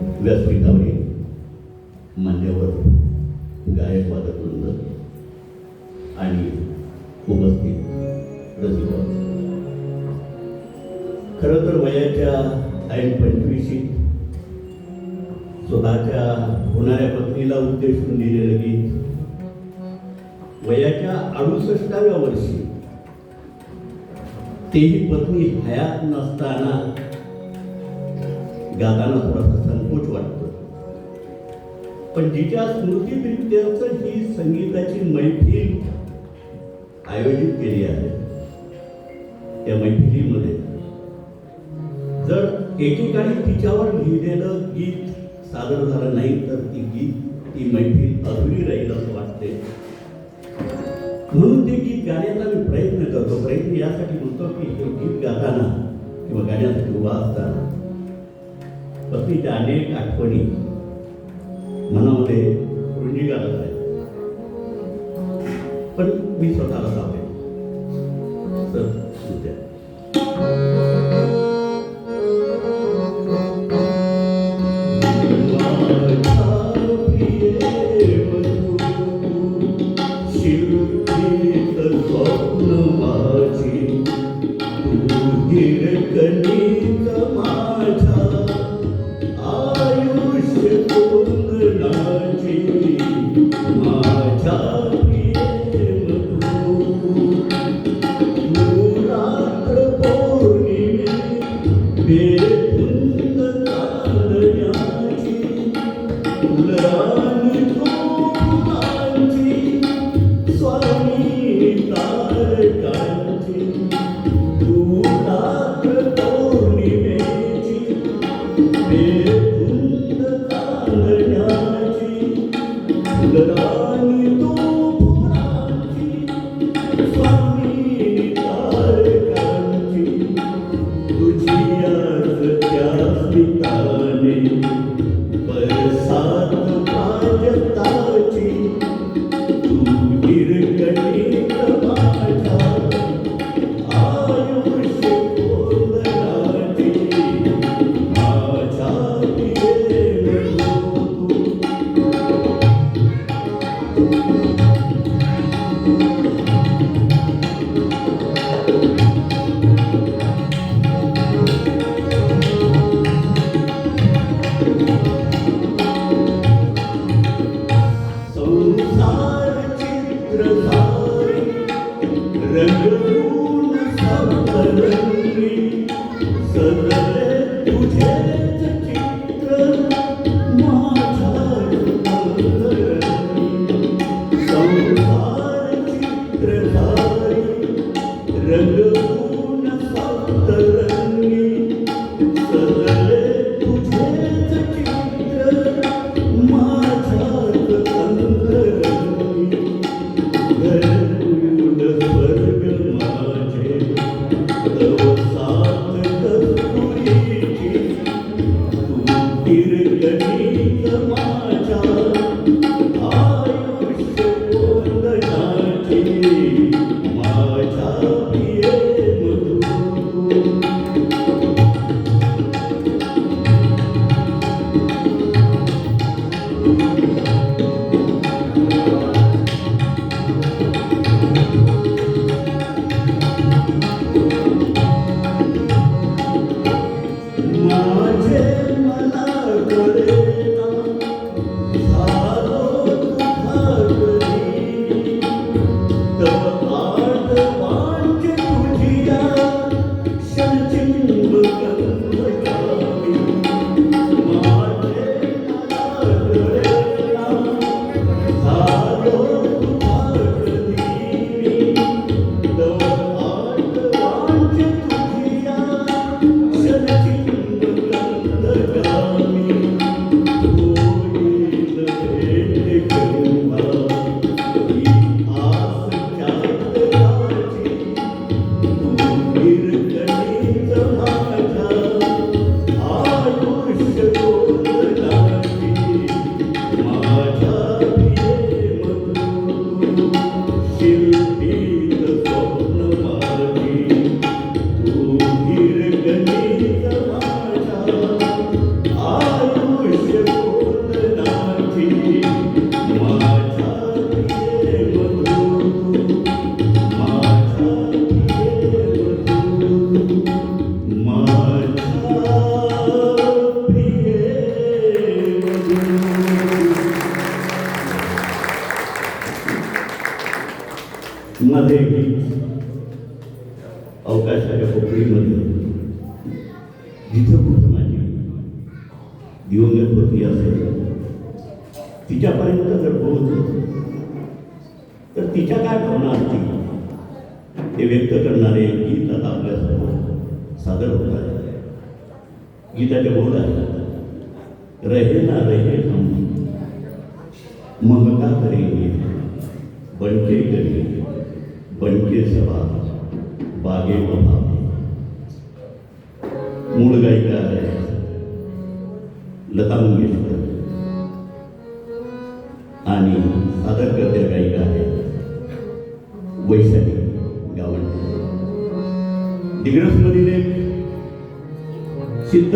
व्यासपीठावरील मान्यवर गायक वादक वृंद आणि उपस्थित रसिक खरं तर वयाच्या ऐन पंचवीशी स्वतःच्या होणाऱ्या पत्नीला उद्देशून दिलेलं गीत वयाच्या अडुसष्टाव्या वर्षी तेही पत्नी हयात नसताना गाताना थोडासा संकोच वाटतो. पण जिच्या स्मृतीप्रित्यर्थ ही संगीताची मैफिल आयोजित केली आहे त्या मैफिलीमध्ये. जर एकेकाळी तिच्यावर लिहिलेलं गीत सादर झालं नाही तर ती गीत ती मैफिल अधुरी राहील असं वाटते म्हणून ते गीत गाण्याचा मी प्रयत्न करतो. प्रयत्न यासाठी म्हणतो की हे गीत गाताना किंवा गाण्यासाठी उभा असताना पतीच्या अनेक आठवणी मनामध्ये रुंजी घालत आहेत. पण मी स्वतःला सांगेन Amen. मध्ये. अवकाशाच्या पोकळीमध्ये जिथं कुठं माझी दिवंगत होती असेल. तिच्यापर्यंत जर पोहोचलो तर तिच्या काय भावना असतील? ते व्यक्त करणारे गीत आता आपल्यासमोर सादर होत आहे गीताच्या बोल आहे रहे ना रहे हम महका करेंगे? बनके करेंगे बनके सभा बागे वफा मूळ गायिका आहे लता मंगेशकर आणि सादरकर्त्या गायिका आहेत वैशाली गावंडे. दिग्रसमधील एक सिद्ध